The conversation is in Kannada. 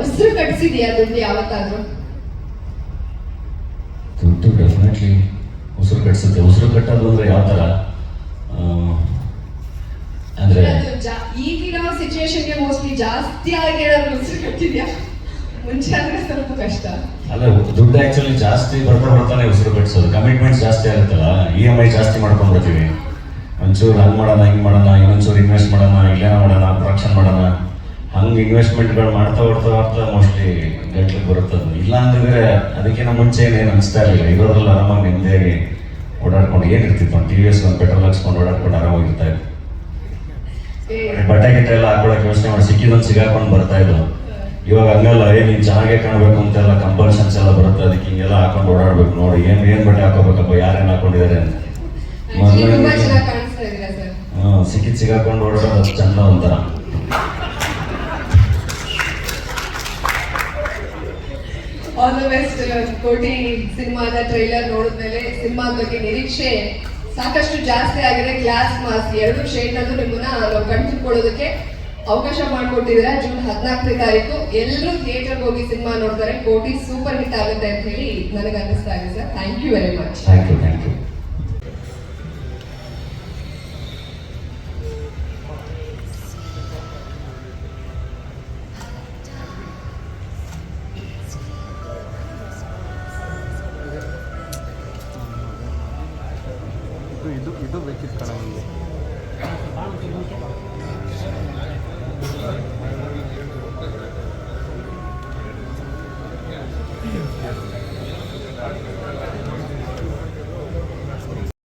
ಉಸಿರು ಕಟ್ಸಿದ್ಯಾ ದುಡ್ಡು ಯಾವತ್ತಾದ್ರೂ? ದುಡ್ಡು ಡೆಫಿನೆಟ್ಲಿ ಉಸಿರು ಕಟ್ಟಿಸುತ್ತೆ. ಉಸಿರು ಕಟ್ಟೋದು ಅಂದರೆ ಯಾವ ತರ? ಅಂದ್ರೆ ಈಗಿನ ಸಿಚುವೇಶನ್ಗೆ ಮೋಸ್ಟ್ಲಿ ಜಾಸ್ತಿ ಆಗಿ ಏನಾದ್ರು ಉಸಿರು ಕಟ್ಟಿದ್ಯಾ? ಮುಂಚೆ ಅಂದ್ರೆ ಸ್ವಲ್ಪ ಕಷ್ಟ. ಅಲ್ಲ ದುಡ್ಡು ಆ್ಯಕ್ಚುಲಿ ಜಾಸ್ತಿ ಬರ್ತಾ ಬರ್ತಾನೆ ಉಸಿರು ಕಟ್ಟಿಸೋದು. ಕಮಿಟ್ಮೆಂಟ್ ಜಾಸ್ತಿ ಆಗುತ್ತಲ್ಲ? ಇ ಎಂ ಐ ಜಾಸ್ತಿ ಮಾಡ್ಕೊಂಡ್ಬಿಡ್ತೀವಿ ಒಂಚೂರು ಹಂಗೆ ಮಾಡೋಣ ಹಿಂಗೆ ಮಾಡೋಣ ಇನ್ನೊಂಚೂರು ಇನ್ವೆಸ್ಟ್ ಮಾಡೋಣ ಇಲ್ಲೇನೋ ಮಾಡೋಣ ಪ್ರೊಡಕ್ಷನ್ ಮಾಡೋಣ. ಹಂಗೆ ಇನ್ವೆಸ್ಟ್ಮೆಂಟ್ಗಳು ಮಾಡ್ತಾ ಹೋಗ್ತಾ ಹೋಗ್ತಾ ಮೋಸ್ಟ್ಲಿ ಗಂಟ್ಲಿಗೆ ಬರುತ್ತೆ ಅದು ಇಲ್ಲ ಅಂದ್ರೆ ಅದಕ್ಕಿಂತ ಮುಂಚೆ ಏನೇನು ಅನಿಸ್ತಾ ಇರಲಿಲ್ಲ. ಇರೋದ್ರಲ್ಲಿ ಆರಾಮಾಗಿ ನೆಮ್ಮದಿಯಾಗಿ ಓಡಾಡ್ಕೊಂಡು ಏನಿರ್ತಿತ್ತು? ಒಂದು ಟಿ ವಿ ಎಸ್ ಒಂದು ಪೆಟ್ರೋಲ್ ಹಾಕ್ಸ್ಕೊಂಡು ಓಡಾಡ್ಕೊಂಡು ಆರಾಮಾಗಿರ್ತಾ ಇತ್ತು ಬಟ್ಟೆ ಗಿಟ್ಟೆ ಎಲ್ಲ ಹಾಕೊಳಕ್ಕೆ ಯೋಚನೆ ಮಾಡಿ ಸಿಕ್ಕಿದೊಂದು ಸಿಗಾಕೊಂಡು ಬರ್ತಾ ಇದ್ವು. ಇವಾಗ ಹಂಗಲ್ಲ ಏ ನೀನು ಚೆನ್ನಾಗೇ ಕಾಣಬೇಕು ಅಂತೆಲ್ಲ ಕಂಪಲ್ಷನ್ಸ್ ಎಲ್ಲ ಬರುತ್ತೆ. ಅದಕ್ಕೆ ಹಿಂಗೆಲ್ಲ ಹಾಕೊಂಡು ಓಡಾಡ್ಬೇಕು. ನೋಡಿ ಏನು ಏನು ಬಟ್ಟೆ ಹಾಕೋಬೇಕಪ್ಪ ಯಾರೇನು ಹಾಕೊಂಡಿದ್ದಾರೆ ಅಂತ. ಮೊದಲೇ ಹಾಂ ಸಿಕ್ಕಿದ್ ಸಿಗಾಕೊಂಡು ಓಡಾಡೋದು ಚಂದ ಒಂಥರ. ಆಲ್ ದ ಬೆಸ್ಟ್ ಕೋಟಿ ಸಿನಿಮಾದ ಟ್ರೈಲರ್ ನೋಡಿದ್ಮೇಲೆ ಸಿನಿಮಾದ ಬಗ್ಗೆ ನಿರೀಕ್ಷೆ ಸಾಕಷ್ಟು ಜಾಸ್ತಿ ಆಗಿದೆ. ಕ್ಲಾಸ್ ಮಾಸ್ ಎರಡು ಶೇಡ್ನಲ್ಲೂ ನಿಮ್ಮನ್ನ ನಾವು ಕಣ್ತುಕೊಳ್ಳೋದಕ್ಕೆ ಅವಕಾಶ ಮಾಡಿಕೊಟ್ಟಿದ್ದೀರಾ ಜೂನ್ ಹದಿನಾಲ್ಕನೇ ತಾರೀಕು. ಎಲ್ಲರೂ ಥಿಯೇಟರ್ ಹೋಗಿ ಸಿನಿಮಾ ನೋಡ್ತಾರೆ. ಕೋಟಿ ಸೂಪರ್ ಹಿಟ್ ಆಗುತ್ತೆ ಅಂತ ಹೇಳಿ ನನಗೆ ಅನ್ನಿಸ್ತಾ ಇದೆ sir thank you very much thank you ಇದು ಇದು ಬೇಕಿತ್ತು ಕಣ ನಮಗೆ.